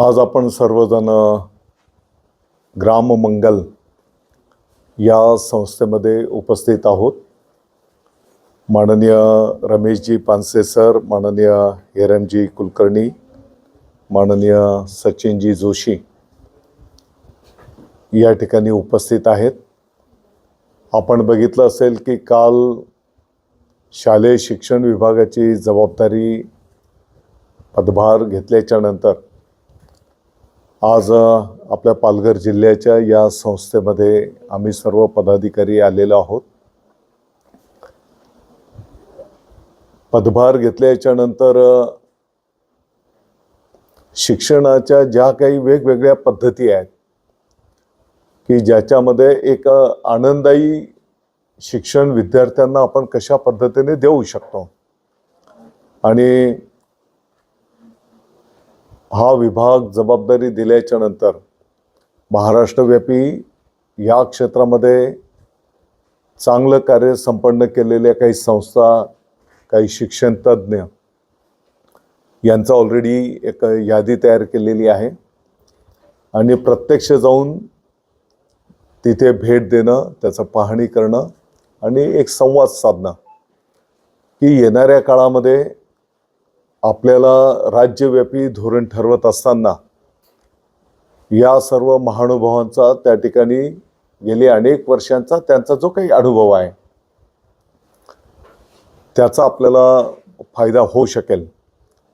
आज आपण सर्वजण ग्राममंगल या संस्थेमध्ये उपस्थित आहोत. माननीय रमेशजी पानसे सर माननीय हेरमजी कुलकर्णी माननीय सचिनजी जोशी या ठिकाणी उपस्थित आहेत. आपण बघितलं असेल की काल शालेय शिक्षण विभागाची जबाबदारी पदभार घेतल्याच्या नंतर आज आपल्या पालघर जिल्ह्याच्या या संस्थेमध्ये आम्ही सर्व पदाधिकारी आलेलो आहोत. पदभार घेतल्याच्या नंतर शिक्षणाच्या ज्या काही वेगवेगळ्या पद्धती आहेत की ज्याच्यामध्ये एक आनंददायी शिक्षण विद्यार्थ्यांना आपण कशा पद्धतीने देऊ शकतो? आणि हा विभाग जबाबदारी दिल्याच्या नंतर महाराष्ट्रव्यापी या क्षेत्रामध्ये चांगलं कार्य संपन्न केलेल्या काही संस्था काही शिक्षण तज्ज्ञ यांचा ऑलरेडी एक यादी तयार केलेली आहे. आणि प्रत्यक्ष जाऊन तिथे भेट देणं त्याचं पाहणी करणं आणि एक संवाद साधणं की येणाऱ्या काळामध्ये आपल्याला राज्यव्यापी धोरण ठरवत असताना या सर्व महानुभावांचा त्या ठिकाणी गेली अनेक वर्षांचा त्यांचा जो काही अनुभव आहे त्याचा आपल्याला फायदा होऊ शकेल.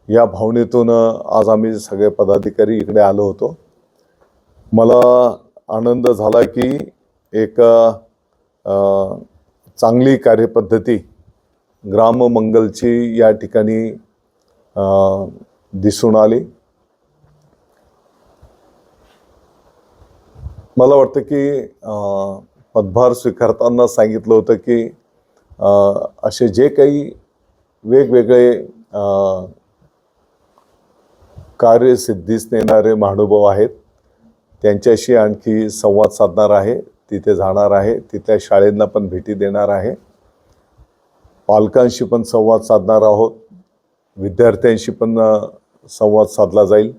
या भावनेतून आज आम्ही सगळे पदाधिकारी इकडे आलो होतो. मला आनंद झाला की एक चांगली कार्यपद्धती ग्राममंगलची या ठिकाणी दिसून आली. मला वाटतं की पदभार स्वीकारताना सांगितलं होतं की असे जे काही वेगवेगळे कार्यसिद्धीस नेणारे महानुभाव आहेत त्यांच्याशी आणखी संवाद साधणार आहे तिथे जाणार आहे तिथल्या शाळेंना पण भेटी देणार आहे. पालकांशी पण संवाद साधणार आहोत. विद्यार्थ्यांशी पण संवाद साधला जाईल.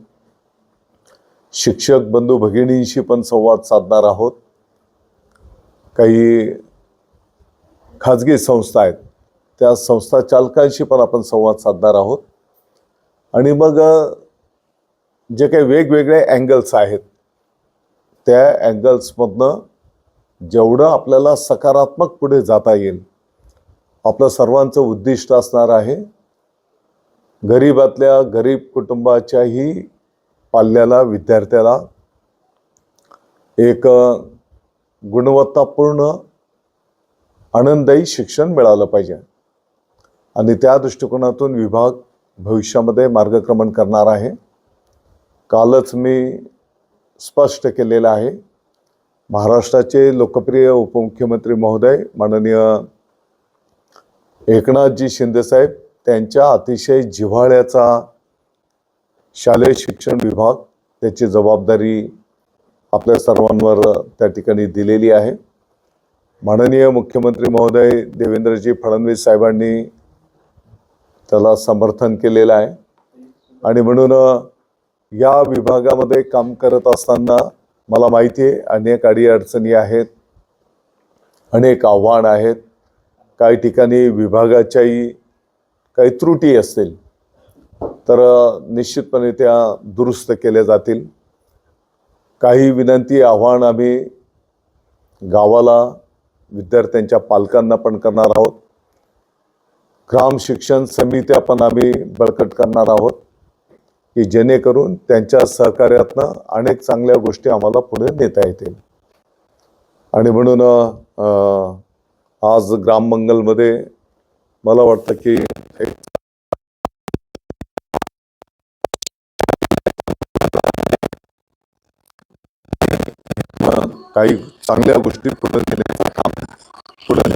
शिक्षक बंधू भगिनींशी पण संवाद साधणार आहोत. काही खाजगी संस्था आहेत त्या संस्था चालकांशी पण आपण संवाद साधणार आहोत. आणि मग जे काही वेगवेगळे अँगल्स आहेत त्या अँगल्समधनं जेवढं आपल्याला सकारात्मक पुढे जाता येईल आपलं सर्वांचं उद्दिष्ट असणार आहे. गरीबातल्या गरीब कुटुंबाच्याही पाल्याला विद्यार्थ्याला एक गुणवत्तापूर्ण आनंददायी शिक्षण मिळालं पाहिजे. आणि त्या दृष्टिकोनातून विभाग भविष्यामध्ये मार्गक्रमण करणार आहे. कालच मी स्पष्ट केलेलं आहे. महाराष्ट्राचे लोकप्रिय उपमुख्यमंत्री महोदय माननीय एकनाथजी शिंदेसाहेब त्यांच्या अतिशय जिव्हाळ्याचा शालेय शिक्षण विभाग त्याची जबाबदारी आपल्या सर्वांवर त्या ठिकाणी दिलेली आहे. माननीय मुख्यमंत्री महोदय देवेंद्रजी फडणवीस साहेबांनी त्याला समर्थन केलेलं आहे. आणि म्हणून या विभागामध्ये काम करत असताना मला माहिती आहे अनेक अडीअडचणी आहेत अनेक आव्हान आहेत. काही ठिकाणी विभागाच्याही काही त्रुटी असतील तर निश्चितपणे त्या दुरुस्त केल्या जातील. काही विनंती आव्हान आम्ही गावाला विद्यार्थ्यांच्या पालकांना पण करणार आहोत. ग्राम शिक्षण समित्या पण आम्ही बळकट करणार आहोत की जेणेकरून त्यांच्या सहकार्यातनं अनेक चांगल्या गोष्टी आम्हाला पुढे नेता येतील. आणि म्हणून आज ग्राममंगलमध्ये मला वाटतं की काही चांगल्या गोष्टी पुढे नेण्याचं काम पुढे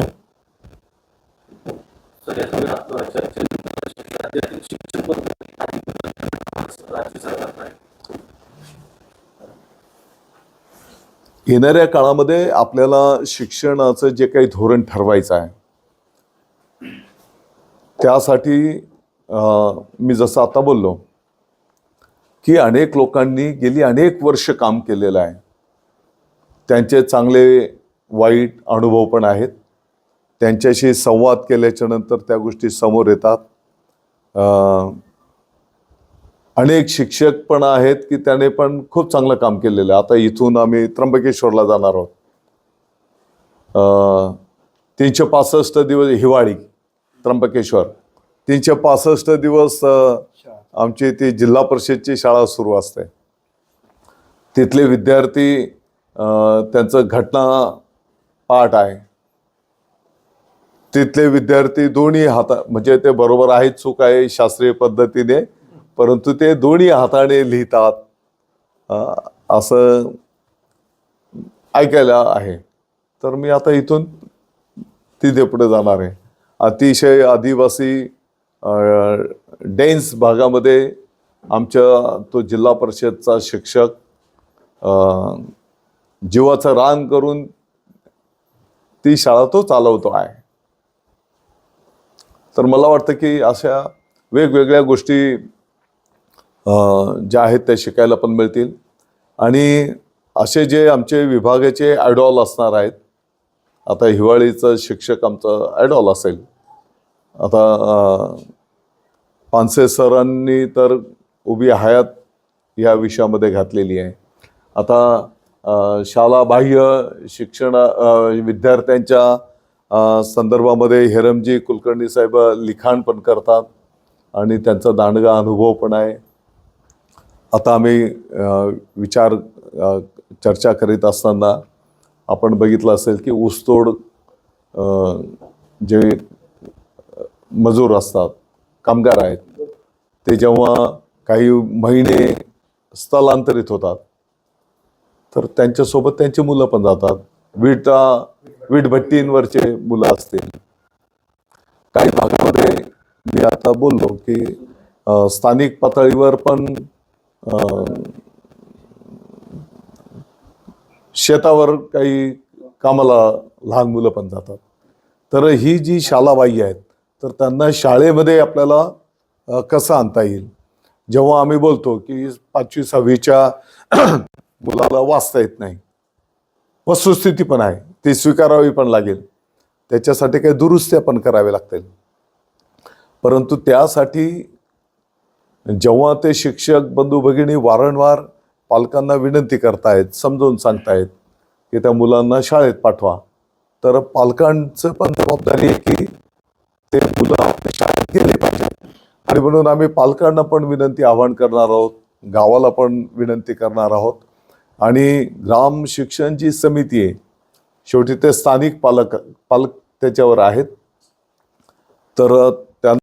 येणाऱ्या काळामध्ये आपल्याला शिक्षणाचं जे काही धोरण ठरवायचं आहे त्यासाठी मी जसं आता बोललो की अनेक लोकांनी गेली अनेक वर्ष काम केलेलं आहे. त्यांचे चांगले वाईट अनुभव पण आहेत. त्यांच्याशी संवाद केल्याच्यानंतर त्या गोष्टी समोर येतात. अनेक शिक्षक पण आहेत की त्याने पण खूप चांगलं काम केलेलं आहे. आता इथून आम्ही त्र्यंबकेश्वरला जाणार आहोत. तीनशे पासष्ट दिवस हिवाळी त्र्यंबकेश्वर. तीनशे पासष्ट दिवस आमची ती जिल्हा परिषदची शाळा सुरू असते. तिथले विद्यार्थी त्यांचं घटना पाठ आहे. तिथले विद्यार्थी दोन्ही हाता म्हणजे ते बरोबर आहे चूक आहे शास्त्रीय पद्धतीने परंतु ते दोन्ही हाताने लिहितात. असं ऐकायला आहे. तर मी आता इथून तिथे पुढे जाणार आहे. अतिशय आदिवासी डेन्स भागामध्ये आमच्या तो जिल्हा परिषदचा शिक्षक जीवाचं रान करून ती शाळा तो चालवतो आहे. तर मला वाटतं की अशा वेगवेगळ्या गोष्टी ज्या आहेत त्या शिकायला पण मिळतील. आणि असे जे आमचे विभागाचे ॲडॉल असणार आहेत आता हिवाळीचं शिक्षक आमचं ॲडॉल असेल. आता पानसे सरांनी तर उभी हयात या विषयामध्ये घातलेली आहे. आता शालाबाह्य शिक्षण विद्यार्थ्यांच्या संदर्भामध्ये हेरमजी कुलकर्णी साहेब लिखाण पण करतात आणि त्यांचा दांडगा अनुभव पण आहे. आता आम्ही विचार चर्चा करीत असताना आपण बघितलं असेल की ऊसतोड जे मजूर असतात कामगार आहेत ते जेव्हा काही महिने स्थलांतरित होतात तर त्यांच्यासोबत त्यांची मुलं पण जातात. विटा विटभट्टींवरचे मुलं असतील. काही भागामध्ये मी आता बोललो की स्थानिक पातळीवर पण अं, शेतावर काही कामाला लहान मुलं पण जातात. तर ही जी शालाबाई आहेत तर त्यांना शाळेमध्ये आपल्याला कसं आणता येईल? जेव्हा आम्ही बोलतो की पाचवी सहावीच्या मुलाला वाचता येत नाही. वस्तुस्थिती पण आहे. ती स्वीकारावी पण लागेल. त्याच्यासाठी काही दुरुस्त्या पण कराव्या लागतील. परंतु त्यासाठी जेव्हा ते शिक्षक बंधू भगिनी वारंवार पालकांना विनंती करतायत समजावून सांगतायत की त्या मुलांना शाळेत पाठवा. तर पालकांचं पण जबाबदारी आहे की ते मुलं आपल्या शाळेत गेले पाहिजेत आणि म्हणून आम्ही पालकांना पण विनंती आवाहन करणार आहोत. गावाला पण विनंती करणार आहोत. आणि ग्राम शिक्षण जी समिती आहे शेवटी ते स्थानिक पालक पालक त्याच्यावर आहेत. तर